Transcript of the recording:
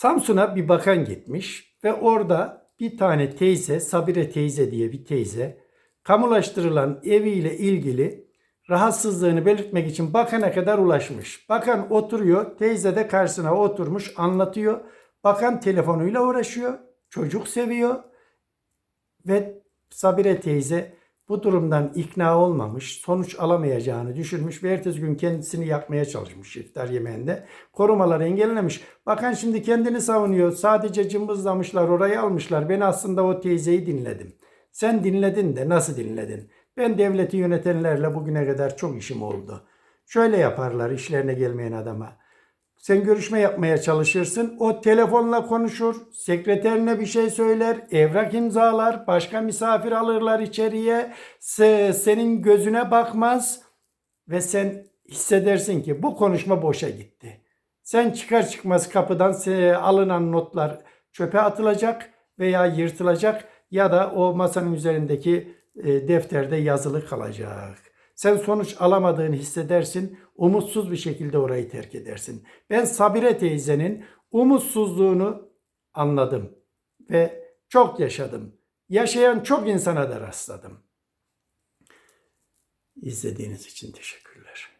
Samsun'a bir bakan gitmiş ve orada bir tane teyze, Sabire teyze diye bir teyze, kamulaştırılan eviyle ilgili rahatsızlığını belirtmek için bakana kadar ulaşmış. Bakan oturuyor, teyze de karşısına oturmuş, anlatıyor. Bakan telefonuyla uğraşıyor, çocuk seviyor ve Sabire teyze bu durumdan ikna olmamış, sonuç alamayacağını düşünmüş ve ertesi gün kendisini yakmaya çalışmış iftar yemeğinde. Korumaları engellemiş. Bakan şimdi kendini savunuyor. Sadece cımbızlamışlar, orayı almışlar. Ben aslında o teyzeyi dinledim. Sen dinledin de nasıl dinledin? Ben devleti yönetenlerle bugüne kadar çok işim oldu. Şöyle yaparlar işlerine gelmeyen adama. Sen görüşme yapmaya çalışırsın. O telefonla konuşur. Sekreterine bir şey söyler. Evrak imzalar. Başka misafir alırlar içeriye. Se- senin gözüne bakmaz. Ve sen hissedersin ki bu konuşma boşa gitti. Sen çıkar çıkmaz kapıdan alınan notlar çöpe atılacak veya yırtılacak ya da o masanın üzerindeki e, defterde yazılı kalacak. Sen sonuç alamadığını hissedersin, umutsuz bir şekilde orayı terk edersin. Ben Sabire teyzenin umutsuzluğunu anladım ve çok yaşadım. Yaşayan çok insana da rastladım. İzlediğiniz için teşekkürler.